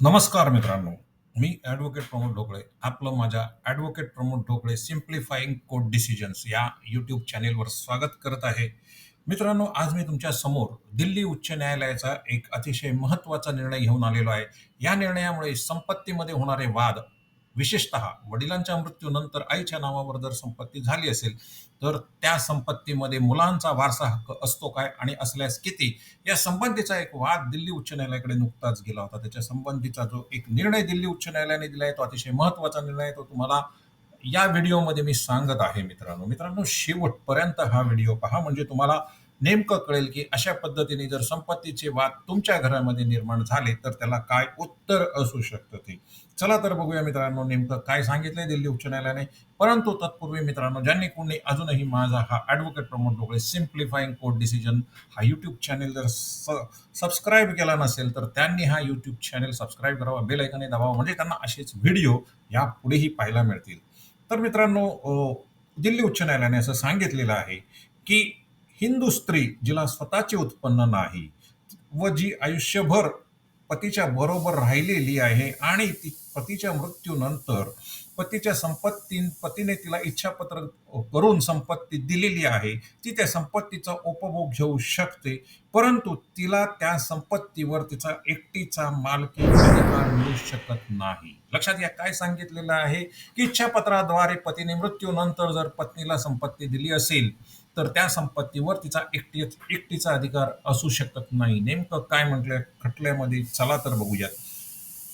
नमस्कार मित्रांनो. मी ॲडव्होकेट प्रमोद ढोकळे. आपलं माझ्या advocate Pramod Dhokale simplifying court decisions या यूट्यूब चॅनेलवर स्वागत करत आहे. मित्रांनो आज मी तुमच्यासमोर दिल्ली उच्च न्यायालयाचा एक अतिशय महत्त्वाचा निर्णय घेऊन आलेलो आहे. या निर्णयामुळे संपत्तीमध्ये होणारे वाद विशेषतः वडिलांच्या मृत्यूनंतर आईच्या नावावर जर संपत्ती झाली असेल तर त्या संपत्तीमध्ये मुलांचा वारसा हक्क असतो काय आणि असल्यास किती? या संबंधीचा एक वाद दिल्ली उच्च न्यायालयाकडे नुकताच गेला होता. त्याच्या संबंधीचा जो एक निर्णय दिल्ली उच्च न्यायालयाने दिला आहे तो अतिशय महत्त्वाचा निर्णय तो तुम्हाला या व्हिडिओमध्ये मी सांगत आहे मित्रांनो. मित्रांनो शेवटपर्यंत हा व्हिडिओ पहा. म्हणजे तुम्हाला नेमकं कळेल की अशा पद्धतीने जर संपत्तीचे वाद तुमच्या घरामध्ये निर्माण झाले तर त्याला काय उत्तर असू शकतं ते? चला तर बघूया मित्रांनो नेमकं काय सांगितलंय दिल्ली उच्च न्यायालयाने. परंतु तत्पूर्वी मित्रांनो ज्यांनी कोणी अजूनही माझा हा advocate Pramod Dhokale simplifying court decision हा यूट्यूब चॅनेल जर सबस्क्राईब केला नसेल तर त्यांनी हा यूट्यूब चॅनेल सबस्क्राईब करावा बेल ऐकने दाबावा म्हणजे त्यांना असेच व्हिडिओ यापुढेही पाहायला मिळतील. तर मित्रांनो दिल्ली उच्च न्यायालयाने असं सांगितलेलं आहे की हिंदू स्त्री जिला स्वतःचे उत्पन्न नाही व जी आयुष्यभर पतीच्या बरोबर राहिलेली आहे आणि ती पतीच्या मृत्यूनंतर पतीच्या संपत्ती पतीने तिला इच्छापत्र करून संपत्ती दिलेली आहे ती त्या संपत्तीचा उपभोग घेऊ शकते परंतु तिला त्या संपत्तीवर तिचा एकटीचा मालकी अधिकार मिळू शकत नाही. लक्षात या काय सांगितलेलं आहे की इच्छापत्राद्वारे पतीने मृत्यूनंतर जर पत्नीला संपत्ती दिली असेल तर त्या संपत्तीवर तिचा एकटी एकटीचा अधिकार असू शकत नाही. नेमकं काय म्हटलंय? खटल्यामध्ये चला तर बघूयात.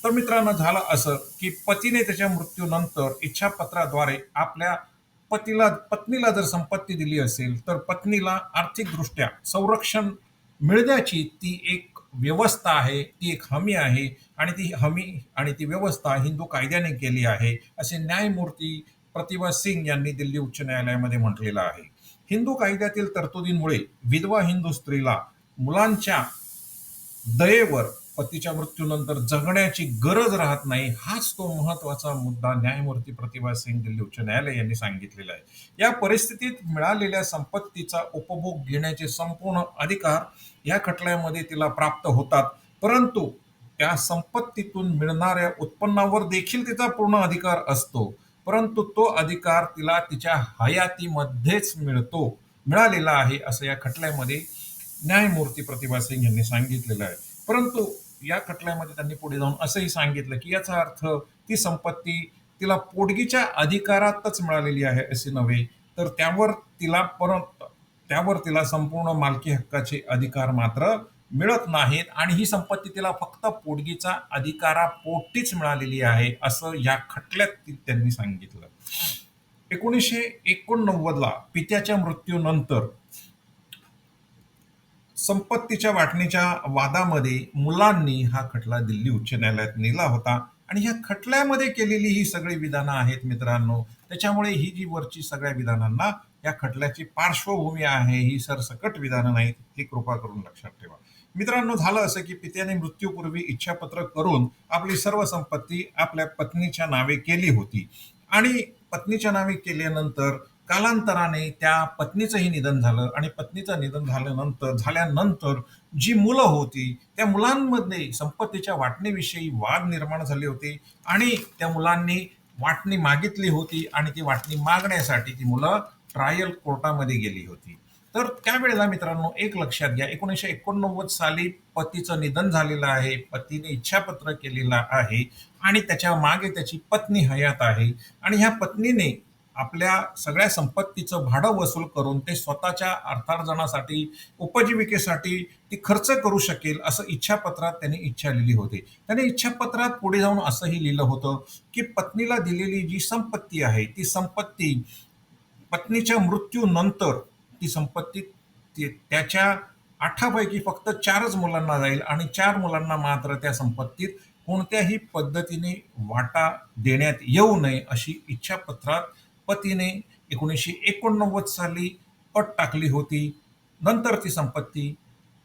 तर मित्रांनो झालं असं की पतीने त्याच्या मृत्यूनंतर इच्छापत्राद्वारे आपल्या पतीला पत्नीला जर संपत्ती दिली असेल तर पत्नीला आर्थिकदृष्ट्या संरक्षण मिळण्याची ती एक व्यवस्था आहे ती एक हमी आहे आणि ती हमी आणि ती व्यवस्था हिंदू कायद्याने केली आहे असे न्यायमूर्ती प्रतिभा सिंग यांनी दिल्ली उच्च न्यायालयामध्ये म्हटलेलं आहे. हिंदू कायद्यातील तरतुदींमुळे विधवा हिंदू स्त्रीला मुलांच्या दयेवर पतीच्या मृत्यूनंतर जगण्याची गरज राहत नाही हाच तो महत्त्वाचा मुद्दा न्यायमूर्ती प्रतिभा सिंग दिल्ली उच्च न्यायालय यांनी सांगितलेला आहे. या परिस्थितीत मिळालेल्या संपत्तीचा उपभोग घेण्याचे संपूर्ण अधिकार या खटल्यामध्ये तिला प्राप्त होतात. परंतु त्या संपत्तीतून मिळणाऱ्या उत्पन्नावर देखील तिचा पूर्ण अधिकार असतो. परंतु तो अधिकार तिला तिच्या हयातीमध्येच मिळतो मिळालेला आहे असं या खटल्यामध्ये न्यायमूर्ती प्रतिभा सिंग यांनी सांगितलेलं आहे. परंतु या खटल्यामध्ये त्यांनी पुढे जाऊन असंही सांगितलं की याचा अर्थ ती संपत्ती तिला पोटगीच्या अधिकारातच मिळालेली आहे असे नव्हे तर त्यावर तिला परत त्यावर तिला संपूर्ण मालकी हक्काचे अधिकार मात्र मिळत नाहीत आणि ही संपत्ती तिला फक्त पोटगीचा अधिकारापोटीच मिळालेली आहे असं या खटल्यात त्यांनी सांगितलं. एकोणीसशे एकोणनव्वदला पित्याच्या मृत्यूनंतर संपत्तीच्या वाटणीच्या वादामध्ये मुलांनी हा खटला दिल्ली उच्च न्यायालयात नेला होता. आणि ह्या खटल्यामध्ये केलेली ही सगळी विधानं आहेत मित्रांनो त्याच्यामुळे ही जी वरची सगळ्या विधानांना या खटल्याची पार्श्वभूमी आहे ही सरसकट विधानं नाहीत ही कृपा करून लक्षात ठेवा. मित्रांनो झालं असं की पित्याने मृत्यूपूर्वी इच्छापत्र करून आपली सर्व संपत्ती आपल्या पत्नीच्या नावे केली होती. आणि पत्नीच्या नावे केल्यानंतर कालांतराने त्या पत्नीचंही निधन झालं आणि पत्नीचं निधन झाल्यानंतर झाल्यानंतर जी मुलं होती त्या मुलांमध्ये संपत्तीच्या वाटणीविषयी वाद निर्माण झाले होते आणि त्या मुलांनी वाटणी मागितली होती आणि ती वाटणी मागण्यासाठी ती मुलं ट्रायल कोर्टामध्ये गेली होती. तर त्यावेळेला मित्रांनो एक लक्षात घ्या. एकोणीसशे एकोणनव्वद साली पतीचं निधन झालेलं आहे. पतीने इच्छापत्र केलेलं आहे आणि त्याच्यामागे त्याची पत्नी हयात आहे. आणि ह्या पत्नीने आपल्या सगळ्या संपत्तीचं भाडं वसूल करून ते स्वतःच्या अर्थार्जनासाठी उपजीविकेसाठी ती खर्च करू शकेल असं इच्छापत्रात त्यांनी इच्छा लिहिली होती. त्याने इच्छापत्रात पुढे जाऊन असंही लिहिलं होतं की पत्नीला दिलेली जी संपत्ती आहे ती संपत्ती पत्नीच्या मृत्यूनंतर ती संपत्ती त्याच्या आठापैकी फक्त चारच मुलांना जाईल आणि चार मुलांना मात्र त्या संपत्तीत कोणत्याही पद्धतीने वाटा देण्यात येऊ नये अशी इच्छापत्रात पतीने एकोणीसशे एकोणनव्वद साली अट टाकली होती. नंतर ती संपत्ती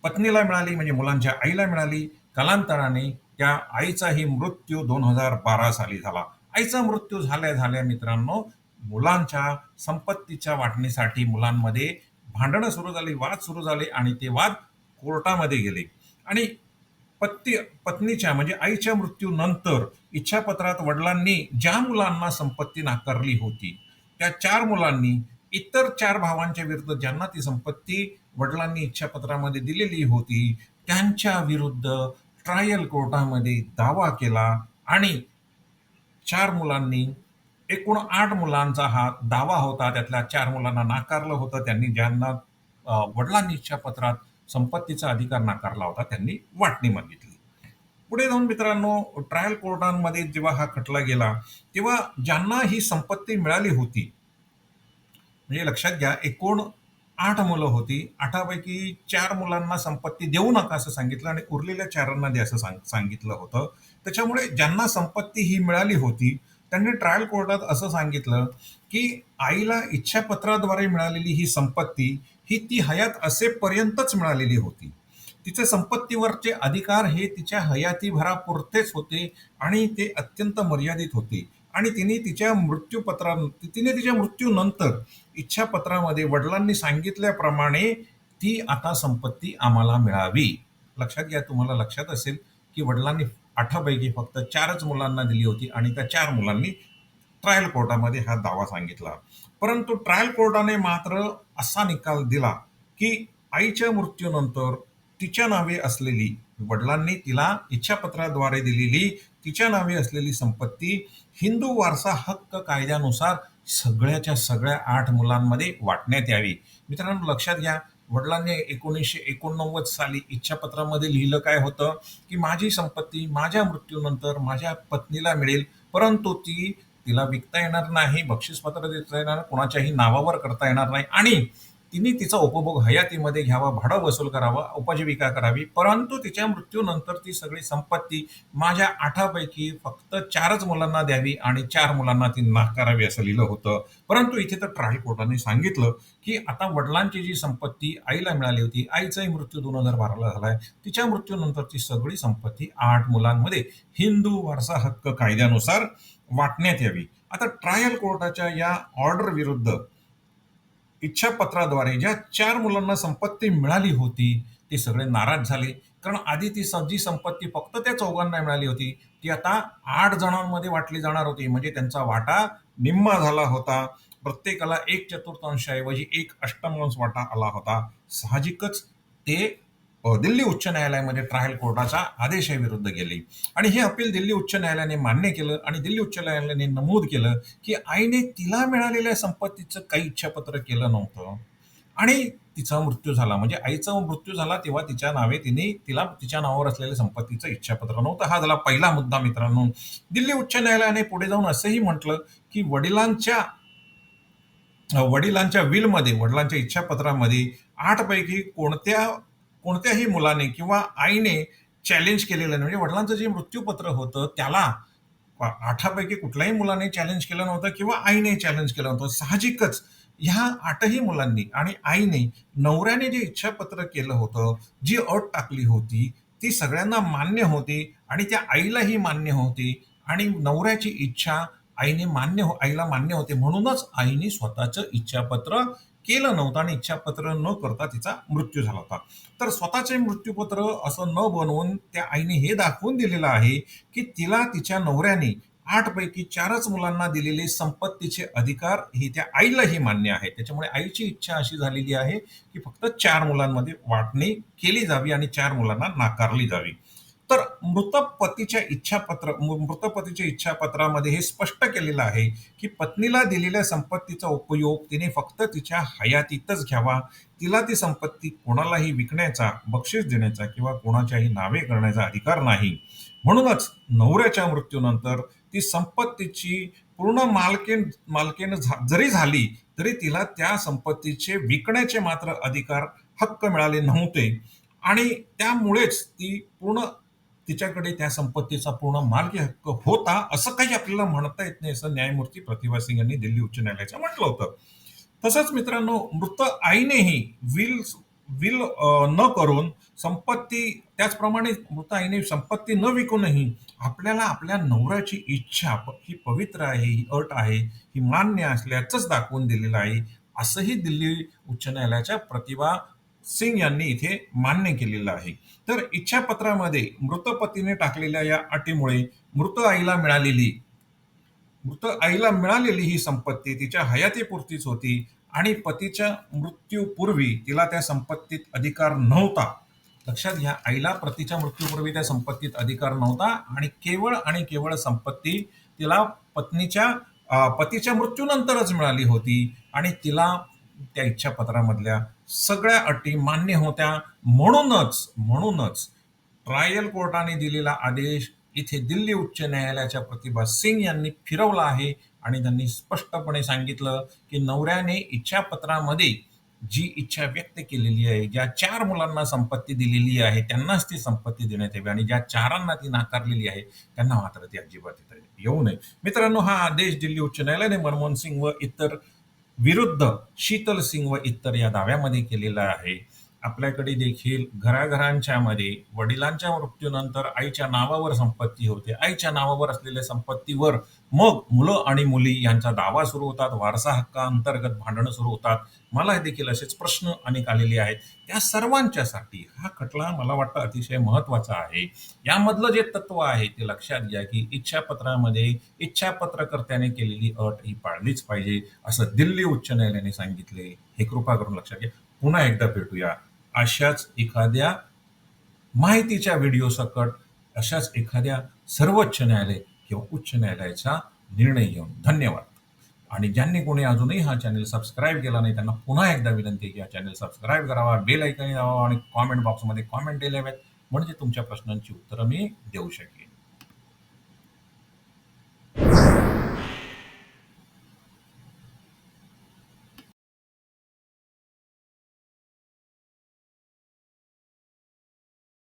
पत्नीला मिळाली म्हणजे मुलांच्या आईला मिळाली. कालांतराने त्या आईचाही मृत्यू दोन हजार बारा साली झाला. आईचा मृत्यू झाल्या झाल्या मित्रांनो मुलांच्या संपत्तीच्या वाटणीसाठी मुलांमध्ये भांडणं सुरू झाली वाद सुरू झाले आणि ते वाद कोर्टामध्ये गेले. आणि पत्ती पत्नीच्या म्हणजे आईच्या मृत्यूनंतर इच्छापत्रात वडिलांनी ज्या मुलांना संपत्ती नाकारली होती त्या चार मुलांनी इतर चार भावांच्या विरुद्ध ज्यांना ती संपत्ती वडिलांनी इच्छापत्रामध्ये दिलेली होती त्यांच्या विरुद्ध ट्रायल कोर्टामध्ये दावा केला आणि चार मुलांनी एकूण आठ मुलांचा हा दावा होता. त्यातल्या चार मुलांना नाकारलं होतं. त्यांनी ज्यांना अ, वडिलांनी इच्छापत्रात संपत्तीचा अधिकार नाकारला होता त्यांनी वाटणी मागितली. पुढे जाऊन मित्रांनो ट्रायल कोर्टांमध्ये जेव्हा हा खटला गेला तेव्हा ज्यांना ही संपत्ती मिळाली होती म्हणजे लक्षात घ्या एकूण आठ मुलं होती. आठापैकी चार मुलांना संपत्ती देऊ नका असं सांगितलं आणि उरलेल्या चारांना दे असं सांग सांगितलं होतं. त्याच्यामुळे ज्यांना संपत्ती ही मिळाली होती त्यांनी ट्रायल कोर्टात असं सांगितलं की आईला इच्छापत्राद्वारे मिळालेली ही संपत्ती ही ती हयात असेपर्यंतच मिळालेली होती. तिचे संपत्तीवरचे अधिकार हे तिच्या हयातीभरापुरतेच होते आणि ते अत्यंत मर्यादित होते. आणि तिने तिच्या मृत्यूपत्रा तिने तिच्या मृत्यूनंतर इच्छापत्रामध्ये वडिलांनी सांगितल्याप्रमाणे ती आता संपत्ती आम्हाला मिळावी. लक्षात घ्या तुम्हाला लक्षात असेल की वडिलांनी आठापैकी फक्त चारच मुलांना दिली होती आणि त्या चार मुलांनी ट्रायल कोर्टामध्ये हा दावा सांगितला. परंतु ट्रायल कोर्टाने मात्र असा निकाल दिला की आईच्या मृत्यूनंतर तिच्या नावे असलेली वडिलांनी तिला इच्छापत्राद्वारे दिलेली तिच्या नावे असलेली संपत्ती हिंदू वारसा हक्क कायद्यानुसार सगळ्याच्या सगळ्या आठ मुलांमध्ये वाटण्यात यावी. मित्रांनो लक्षात घ्या वडिलांनी एकोणीसशे एकोणनव्वद साली इच्छापत्रामध्ये लिहिलं काय होतं की माझी संपत्ती माझ्या मृत्यूनंतर माझ्या पत्नीला मिळेल परंतु ती तिला विकता येणार नाही बक्षीसपत्र देता येणार कोणाच्याही नावावर करता येणार नाही. आणि तिने तिचा उपभोग हयातीमध्ये घ्यावा भाडं वसूल करावा उपजीविका करावी परंतु तिच्या मृत्यूनंतर ती सगळी संपत्ती माझ्या आठापैकी फक्त चारच मुलांना द्यावी आणि चार मुलांना ती नाकारावी असं लिहिलं होतं. परंतु इथे तर ट्रायल कोर्टाने सांगितलं की आता वडिलांची जी संपत्ती आईला मिळाली होती आईचाही मृत्यू दोन हजार बाराला झालाय. तिच्या मृत्यूनंतरची सगळी संपत्ती आठ मुलांमध्ये हिंदू वारसा हक्क कायद्यानुसार वाटण्यात यावी. आता ट्रायल कोर्टाच्या या ऑर्डर विरुद्ध इच्छापत्राद्वारे ज्या चार मुलांना संपत्ती मिळाली होती ते सगळे नाराज झाले. कारण आधी ती जी संपत्ती फक्त त्या चौघांना मिळाली होती ती आता आठ जणांमध्ये वाटली जाणार होती. म्हणजे त्यांचा वाटा निम्मा झाला होता. प्रत्येकाला एक चतुर्थांशाऐवजी एक अष्टमांश वाटा आला होता. साहजिकच ते दिल्ली उच्च न्यायालयामध्ये ट्रायल कोर्टाच्या आदेशाविरुद्ध गेली. आणि हे अपील दिल्ली उच्च न्यायालयाने मान्य केलं आणि दिल्ली उच्च न्यायालयाने नमूद केलं की आईने तिला मिळालेल्या संपत्तीचं काही इच्छापत्र केलं नव्हतं. आणि तिचा मृत्यू झाला. म्हणजे आईचा मृत्यू झाला तेव्हा तिच्या नावे तिने तिला तिच्या नावावर असलेल्या संपत्तीचं इच्छापत्र नव्हतं. हा झाला पहिला मुद्दा मित्रांनो. दिल्ली उच्च न्यायालयाने पुढे जाऊन असंही म्हटलं की वडिलांच्या वडिलांच्या विलमध्ये वडिलांच्या इच्छापत्रामध्ये आठपैकी कोणत्या कोणत्याही मुलाने किंवा आईने चॅलेंज केलेलं नाही. म्हणजे वडिलांचं जे मृत्यूपत्र होतं त्याला आठापैकी कुठल्याही मुलाने चॅलेंज केलं नव्हतं किंवा आईने चॅलेंज केलं नव्हतं. साहजिकच ह्या आठही मुलांनी आणि आईने नवऱ्याने जे इच्छापत्र केलं होतं जी अट टाकली होती ती सगळ्यांना मान्य होती आणि त्या आईलाही मान्य होती आणि नवऱ्याची इच्छा आईने मान्य हो आईला मान्य होते. म्हणूनच आईने स्वतःचं इच्छापत्र केलं नव्हतं आणि इच्छापत्र न करता तिचा मृत्यू झाला होता. तर स्वतःचे मृत्यूपत्र असं न बनवून त्या आईने हे दाखवून दिलेलं आहे की तिला तिच्या नवऱ्याने आठपैकी चारच मुलांना दिलेले संपत्तीचे अधिकार हे त्या आईलाही मान्य आहे. त्याच्यामुळे आईची इच्छा अशी झालेली आहे की फक्त चार मुलांमध्ये वाटणी केली जावी आणि चार मुलांना नाकारली जावी. तर मृत पतीच्या इच्छापत्र मृत पतीच्या इच्छापत्रामध्ये हे स्पष्ट केलेलं आहे की पत्नीला दिलेल्या संपत्तीचा उपयोग तिने फक्त तिच्या हयातीतच घ्यावा. तिला ती संपत्ती कोणालाही विकण्याचा बक्षीस देण्याचा किंवा कोणाच्याही नावे करण्याचा अधिकार नाही. म्हणूनच नवऱ्याच्या मृत्यूनंतर ती संपत्तीची पूर्ण मालकीन मालकीन झा- जरी झाली तरी तिला त्या संपत्तीचे विकण्याचे मात्र अधिकार हक्क मिळाले नव्हते. आणि त्यामुळेच ती पूर्ण तिच्याकडे त्या संपत्तीचा पूर्ण मालकी हक्क होता असं काही आपल्याला म्हणता येत नाही असं न्यायमूर्ती प्रतिभा सिंग यांनी दिल्ली उच्च न्यायालयाच्या म्हटलं होतं. तसंच मित्रांनो मृत आईनेही विल विल न करून संपत्ती त्याचप्रमाणे मृत आईने संपत्ती न विकूनही आपल्याला आपल्या नवऱ्याची इच्छा ही पवित्र आहे ही अट आहे ही मान्य असल्याचंच दाखवून दिलेलं आहे असंही दिल्ली उच्च न्यायालयाच्या प्रतिभा सिंग यांनी इथे मान्य केलेलं आहे. तर इच्छापत्रामध्ये मृत पतीने टाकलेल्या या अटीमुळे मृत आईला मिळालेली मृत आईला मिळालेली ही संपत्ती तिच्या हयातीपुरतीच होती आणि पतीच्या मृत्यूपूर्वी तिला त्या संपत्तीत अधिकार नव्हता. लक्षात घ्या आईला पतीच्या मृत्यूपूर्वी त्या संपत्तीत अधिकार नव्हता आणि केवळ आणि केवळ संपत्ती तिला पत्नीच्या पतीच्या मृत्यूनंतरच मिळाली होती आणि तिला त्या इच्छापत्रामधल्या सगळ्या अटी मान्य होत्या. म्हणूनच म्हणूनच ट्रायल कोर्टाने दिलेला आदेश इथे दिल्ली उच्च न्यायालयाच्या प्रतिभा सिंग यांनी फिरवला आहे. आणि त्यांनी स्पष्टपणे सांगितलं की नवऱ्याने इच्छापत्रामध्ये जी इच्छा व्यक्त केलेली आहे ज्या चार मुलांना संपत्ती दिलेली आहे त्यांनाच ती संपत्ती देण्यात यावी आणि ज्या चारांना ती नाकारलेली आहे त्यांना मात्र ती अजिबात येऊ नये. मित्रांनो हा आदेश दिल्ली उच्च न्यायालयाने मनमोहन सिंग व इतर विरुद्ध शीतल सिंग व इतर या दाव्यामध्ये केलेला आहे. आपल्याकडे देखील घराघरांच्या मध्ये वडिलांच्या मृत्यूनंतर आईच्या नावावर संपत्ती होते. आईच्या नावावर असलेल्या संपत्तीवर मग मुलं आणि मुली यांचा दावा सुरू होतात. वारसा हक्का अंतर्गत भांडणं सुरू होतात. मला देखील असेच प्रश्न अनेक आलेले आहेत. त्या सर्वांच्यासाठी हा खटला मला वाटतं अतिशय महत्त्वाचा आहे. यामधलं जे तत्व आहे ते लक्षात घ्या की इच्छापत्रामध्ये इच्छापत्रकर्त्याने केलेली अट ही पाळलीच पाहिजे असं दिल्ली उच्च न्यायालयाने सांगितले. हे कृपा करून लक्षात घ्या. पुन्हा एकदा भेटूया. अशाच एखाद्या माहितीच्या व्हिडिओ सकट अशाच एखाद्या सर्वोच्च न्यायालय किंवा उच्च न्यायालयाचा निर्णय घेऊन. धन्यवाद. आणि ज्यांनी कोणी अजूनही हा चॅनल सबस्क्राईब केला नाही त्यांना पुन्हा एकदा विनंती की हा चॅनल सबस्क्राईब करावा बेल ऐकणी दाबावा आणि कॉमेंट बॉक्समध्ये कॉमेंट दिले हवेत म्हणजे तुमच्या प्रश्नांची उत्तरं मी देऊ शकेन.